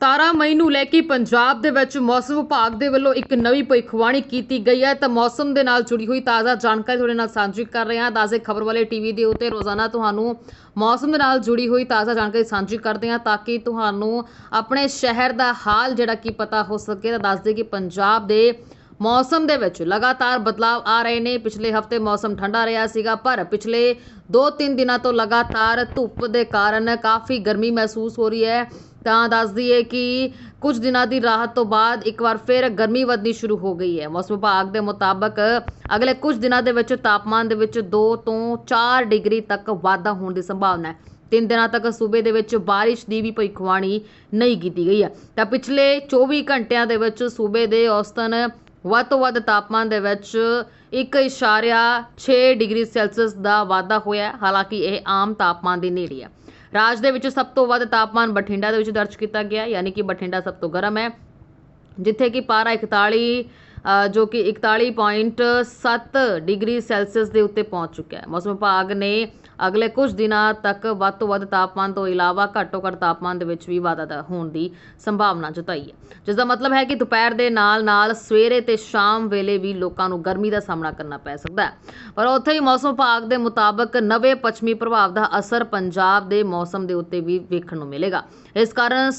17 ਮਈ ਨੂੰ ਲੈ ਕੇ ਪੰਜਾਬ ਦੇ ਵਿੱਚ ਮੌਸਮ ਵਿਭਾਗ ਦੇ ਵੱਲੋਂ ਇੱਕ ਨਵੀਂ ਭਵਿੱਖਬਾਣੀ ਕੀਤੀ ਗਈ ਹੈ। ਤਾਂ ਮੌਸਮ ਦੇ ਨਾਲ ਜੁੜੀ ਹੋਈ ਤਾਜ਼ਾ ਜਾਣਕਾਰੀ ਤੁਹਾਡੇ ਨਾਲ ਸਾਂਝੀ ਕਰ ਰਹੇ ਹਾਂ। ਦਾਜ਼ੇ ਖਬਰ ਵਾਲੇ ਟੀਵੀ ਦੇ ਉੱਤੇ ਰੋਜ਼ਾਨਾ ਤੁਹਾਨੂੰ ਮੌਸਮ ਦੇ ਨਾਲ ਜੁੜੀ ਹੋਈ ਤਾਜ਼ਾ ਜਾਣਕਾਰੀ ਸਾਂਝੀ ਕਰਦੇ ਹਾਂ ਤਾਂ ਕਿ ਤੁਹਾਨੂੰ ਆਪਣੇ ਸ਼ਹਿਰ ਦਾ ਹਾਲ ਜਿਹੜਾ ਕੀ ਪਤਾ ਹੋ ਸਕੇ। ਤਾਂ ਦੱਸਦੇ ਕਿ ਪੰਜਾਬ ਦੇ ਮੌਸਮ ਦੇ ਵਿੱਚ ਲਗਾਤਾਰ ਬਦਲਾਅ ਆ ਰਹੇ ਨੇ। ਪਿਛਲੇ ਹਫ਼ਤੇ ਮੌਸਮ ਠੰਡਾ ਰਿਹਾ ਸੀਗਾ, ਪਰ ਪਿਛਲੇ 2-3 ਦਿਨਾਂ ਤੋਂ ਲਗਾਤਾਰ ਧੁੱਪ ਦੇ ਕਾਰਨ ਕਾਫੀ ਗਰਮੀ ਮਹਿਸੂਸ ਹੋ ਰਹੀ ਹੈ। ਤਾਂ ਦੱਸ ਦਈਏ ਕਿ ਕੁਝ ਦਿਨਾਂ ਦੀ ਰਾਹਤ ਤੋਂ ਬਾਅਦ ਇੱਕ ਵਾਰ ਫਿਰ ਗਰਮੀ ਵਧਣੀ ਸ਼ੁਰੂ ਹੋ ਗਈ ਹੈ। ਮੌਸਮ ਵਿਭਾਗ ਦੇ ਮੁਤਾਬਕ ਅਗਲੇ ਕੁਝ ਦਿਨਾਂ ਦੇ ਵਿੱਚ ਤਾਪਮਾਨ ਦੇ ਵਿੱਚ 2 ਤੋਂ 4 ਡਿਗਰੀ ਤੱਕ ਵਾਧਾ ਹੋਣ ਦੀ ਸੰਭਾਵਨਾ ਹੈ। ਤਿੰਨ ਦਿਨਾਂ ਤੱਕ ਸੂਬੇ ਦੇ ਵਿੱਚ ਬਾਰਿਸ਼ ਦੀ ਵੀ ਭਵਿੱਖਬਾਣੀ ਨਹੀਂ ਕੀਤੀ ਗਈ ਹੈ। ਤਾਂ ਪਿਛਲੇ 24 ਘੰਟਿਆਂ ਦੇ ਵਿੱਚ ਸੂਬੇ ਦੇ ਔਸਤਨ ਵੱਧ ਤੋਂ ਵੱਧ ਤਾਪਮਾਨ ਦੇ ਵਿੱਚ 1.6 ਡਿਗਰੀ ਸੈਲਸੀਅਸ ਦਾ ਵਾਧਾ ਹੋਇਆ ਹਾਲਾਂਕਿ ਇਹ ਆਮ ਤਾਪਮਾਨ ਦੇ ਨੇੜੇ ਹੈ। ਰਾਜ ਦੇ ਵਿੱਚ ਸਭ ਤੋਂ ਵੱਧ ਤਾਪਮਾਨ ਬਠਿੰਡਾ ਦੇ ਵਿੱਚ ਦਰਜ ਕੀਤਾ ਗਿਆ ਯਾਨੀ ਕਿ ਬਠਿੰਡਾ ਸਭ ਤੋਂ ਗਰਮ ਹੈ। ਜਿੱਥੇ ਕਿ ਪਾਰਾ 41 ਜੋ ਕਿ 41.7 ਡਿਗਰੀ ਸੈਲਸੀਅਸ ਦੇ ਉੱਤੇ ਪਹੁੰਚ ਚੁੱਕਿਆ ਹੈ। ਮੌਸਮ ਵਿਭਾਗ ਨੇ ਅਗਲੇ ਕੁਝ ਦਿਨਾਂ ਤੱਕ ਵੱਧ ਤੋਂ ਵੱਧ ਤਾਪਮਾਨ ਤੋਂ ਇਲਾਵਾ ਘੱਟੋ ਘੱਟ ਤਾਪਮਾਨ ਦੇ ਵਿੱਚ ਵੀ ਵਾਧਾ ਹੋਣ ਦੀ ਸੰਭਾਵਨਾ ਜਤਾਈ ਹੈ। ਜਿਸ ਦਾ ਮਤਲਬ ਹੈ ਕਿ ਦੁਪਹਿਰ ਦੇ ਨਾਲ ਨਾਲ ਸਵੇਰੇ ਤੇ ਸ਼ਾਮ ਵੇਲੇ ਵੀ ਲੋਕਾਂ ਨੂੰ ਗਰਮੀ ਦਾ ਸਾਹਮਣਾ ਕਰਨਾ ਪੈ ਸਕਦਾ ਹੈ। ਪਰ ਉੱਥੇ ਹੀ ਮੌਸਮ ਵਿਭਾਗ ਦੇ ਮੁਤਾਬਕ ਨਵੇਂ ਪੱਛਮੀ ਪ੍ਰਭਾਵ ਦਾ ਅਸਰ ਪੰਜਾਬ ਦੇ ਮੌਸਮ ਦੇ ਉੱਤੇ ਵੀ ਵੇਖਣ ਨੂੰ ਮਿਲੇਗਾ। ਇਸ ਕਾਰਨ